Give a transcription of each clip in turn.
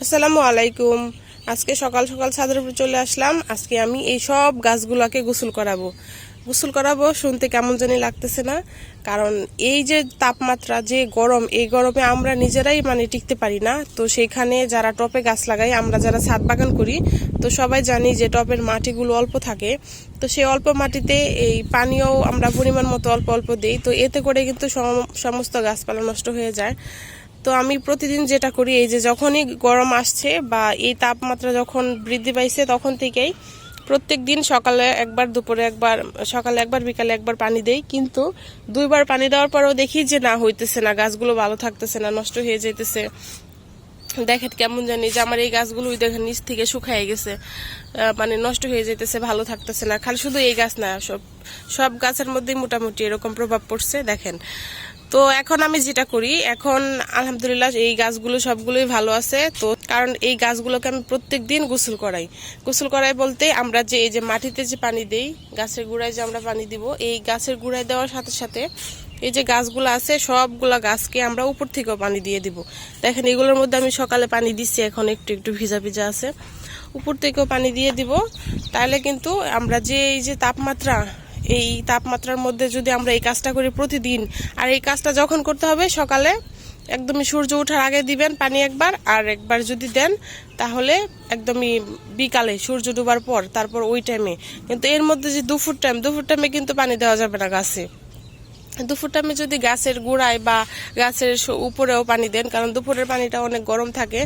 আসসালামু আলাইকুম। আজকে সকাল সকাল ছাদের উপর চলে আসলাম। আজকে আমি এই সব গাছগুলোকে গোসল করাবো। গোসল করাবো, শুনতে কেমন জানি লাগতেছে না। কারণ এই যে তাপমাত্রা, যে গরম, এই গরমে আমরা নিজেরাই মানে টিকতে পারি না। তো সেইখানে যারা টপে গাছ লাগাই আমরা যারা ছাদ বাগান করি, তো সবাই জানি যে টপের মাটিগুলো অল্প থাকে। তো সেই অল্প মাটিতে এই পানীয় আমরা পরিমাণ মতো অল্প অল্প দিই। তো এতে করে কিন্তু সম- সমস্ত গাছপালা নষ্ট হয়ে যায়। তো আমি প্রতিদিন যেটা করি, এই যে যখনই গরম আসছে বা এই তাপমাত্রা যখন বৃদ্ধি পাইছে তখন থেকেই প্রত্যেক দিন সকালে একবার দুপুরে একবার, সকালে একবার, বিকালে একবার পানি দেই। কিন্তু দুইবার পানি দেওয়ার পরেও দেখি যে না, হইতেছে না, গাছগুলো ভালো থাকতেছে না, নষ্ট হয়ে যাইতেছে। দেখেন কেমন জানি যে আমার এই গাছগুলো ওই দেখেন নিচ থেকে শুকায় গেছে। মানে নষ্ট হয়ে যেতেছে ভালো থাকতেছে না। খালি শুধু এই গাছ না, সব সব গাছের মধ্যেই মোটামুটি এরকম প্রভাব পড়ছে, দেখেন। তো এখন আমি যেটা করি, এখন আলহামদুলিল্লাহ এই গাছগুলো সবগুলোই ভালো আছে। তো কারণ এই গাছগুলোকে আমি প্রত্যেক দিন গোসল করাই। গোসল করাই বলতে আমরা যে, এই যে মাটিতে যে পানি দেই, গাছের গুঁড়ায় যে আমরা পানি দিব, এই গাছের গুঁড়ায় দেওয়ার সাথে সাথে এই যে গাছগুলো আছে, সবগুলো গাছকে আমরা উপর থেকেও পানি দিয়ে দিব। দেখেন, এগুলোর মধ্যে আমি সকালে পানি দিচ্ছি এখন একটু একটু ভিজা ভিজা আছে। উপর থেকেও পানি দিয়ে দিব। তাহলে কিন্তু আমরা যে, এই যে তাপমাত্রা এই তাপমাত্রার মধ্যে যদি আমরা এই কাজটা করি প্রতিদিন, আর এই কাজটা যখন করতে হবে সকালে, একদমই সূর্য ওঠার আগে দিবেন পানি একবার, আর একবার যদি দেন, তাহলে একদমই বিকালে সূর্য ডুবার পর, তারপর ওই টাইমে কিন্তু এর মধ্যে যে দুপুর টাইম দুপুর টাইমে কিন্তু পানি দেওয়া যাবে না গাছে। দুপুর টাইমে যদি গাছের গোড়ায় বা গাছের উপরেও পানি দেন, কারণ দুপুরের পানিটা অনেক গরম থাকে,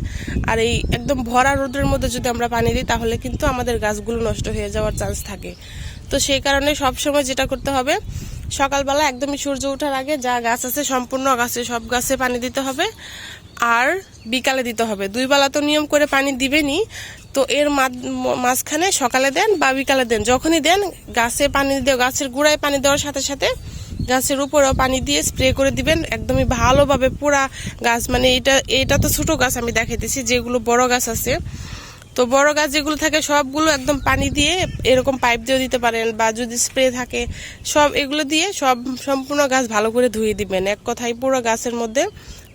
আর এই একদম ভরা রোদের মধ্যে যদি আমরা পানি দিই, তাহলে কিন্তু আমাদের গাছগুলো নষ্ট হয়ে যাওয়ার চান্স থাকে। তো সেই কারণে সবসময় যেটা করতে হবে, সকালবেলা একদমই সূর্য ওঠার আগে যা গাছ আছে সম্পূর্ণ গাছে, সব গাছে পানি দিতে হবে। আর বিকালে দিতে হবে। দুই বেলা তো নিয়ম করে পানি দিবেনই। তো এর মাঝ- মাঝখানে সকালে দেন বা বিকালে দেন। যখনই দেন, গাছে পানি দিয়ে, গাছের গোড়ায় পানি দেওয়ার সাথে সাথে গাছের উপরেও পানি দিয়ে স্প্রে করে দিবেন। একদমই ভালোভাবে পুরা গাছ মানে এটা এটা তো ছোটো গাছ আমি দেখাইতেছি, যেগুলো বড় গাছ আছে। তো বড় গাছ যেগুলো থাকে সবগুলো একদম পানি দিয়ে এরকম পাইপ দিয়েও দিতে পারেন বা যদি স্প্রে থাকে, সব এগুলো দিয়ে সব সম্পূর্ণ গাছ ভালো করে ধুয়ে দিবেন। এক কথায় পুরো গাছের মধ্যে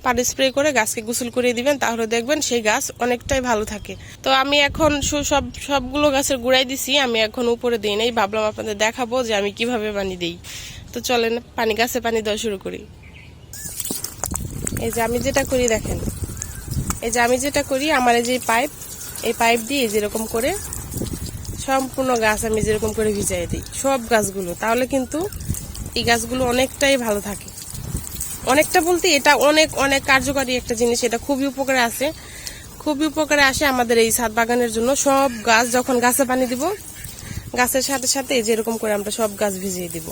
পানি স্প্রে করে গাছকে গোসল করে দিবেন, তাহলে দেখবেন সেই গাছ অনেকটাই ভালো থাকে। তো আমি এখন সব, সবগুলো গাছের গুড়াই দিছি, আমি এখন উপরে দিই নাই, ভাবলাম আপনাদের দেখাবো যে আমি কীভাবে পানি দিই। তো চলেন পানি, গাছে পানি দেওয়া শুরু করি। এই যে আমি যেটা করি দেখেন, এই যে আমি যেটা করি, আমার এই যে পাইপ এই পাইপ দিয়ে যেরকম করে সম্পূর্ণ গাছ আমি যেরকম করে ভিজাই দিই, সব গাছগুলো। তাহলে কিন্তু এই গাছগুলো অনেকটাই ভালো থাকে। অনেকটা বলতে এটা অনেক অনেক কার্যকারী একটা জিনিস, এটা খুবই উপকারে আসে। খুবই উপকারে আসে আমাদের এই ছাদ বাগানের জন্য। সব গাছ যখন গাছে পানি দিব, গাছের সাথে সাথে যেরকম করে আমরা সব গাছ ভিজিয়ে দিব।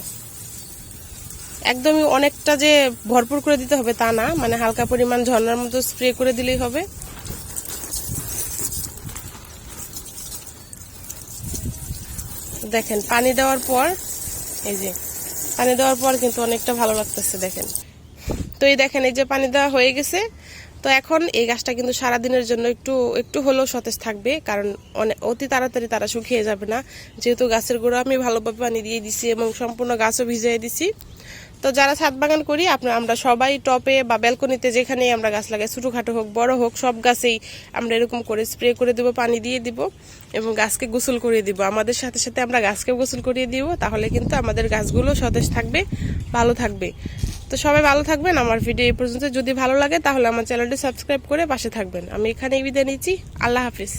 একদমই অনেকটা যে ভরপুর করে দিতে হবে তা না মানে হালকা পরিমাণ ঝর্নার মতো স্প্রে করে দিলেই হবে। দেখেন, পানি দেওয়ার পর, এই যে, পানি দেওয়ার পর কিন্তু অনেকটা ভালো লাগতেছে, দেখেন। তো এই দেখেন, এই যে পানি দেওয়া হয়ে গেছে। তো এখন এই গাছটা কিন্তু সারাদিনের জন্য একটু একটু হলেও সতেজ থাকবে, কারণ অনেক অতি তাড়াতাড়ি তারা শুকিয়ে যাবে না। যেহেতু গাছের গোড়া আমি ভালোভাবে পানি দিয়ে দিছি এবং সম্পূর্ণ গাছও ভিজিয়ে দিছি। তো যারা ছাদ বাগান করি আপনার আমরা সবাই টপে বা ব্যালকনিতে যেখানেই আমরা গাছ লাগাই, ছোটোখাটো হোক, বড় হোক, সব গাছেই আমরা এরকম করে স্প্রে করে দেবো, পানি দিয়ে দিব এবং গাছকে গোসল করিয়ে দিব। আমাদের সাথে সাথে আমরা গাছকে গোসল করিয়ে দিব, তাহলে কিন্তু আমাদের গাছগুলো সতেজ থাকবে, ভালো থাকবে। তো সবাই ভালো থাকবেন। আমার ভিডিও এই পর্যন্ত। যদি ভালো লাগে, তাহলে আমার চ্যানেলটি সাবস্ক্রাইব করে পাশে থাকবেন। আমি এখানেই বিদায় নিচ্ছি। আল্লাহ হাফিজ।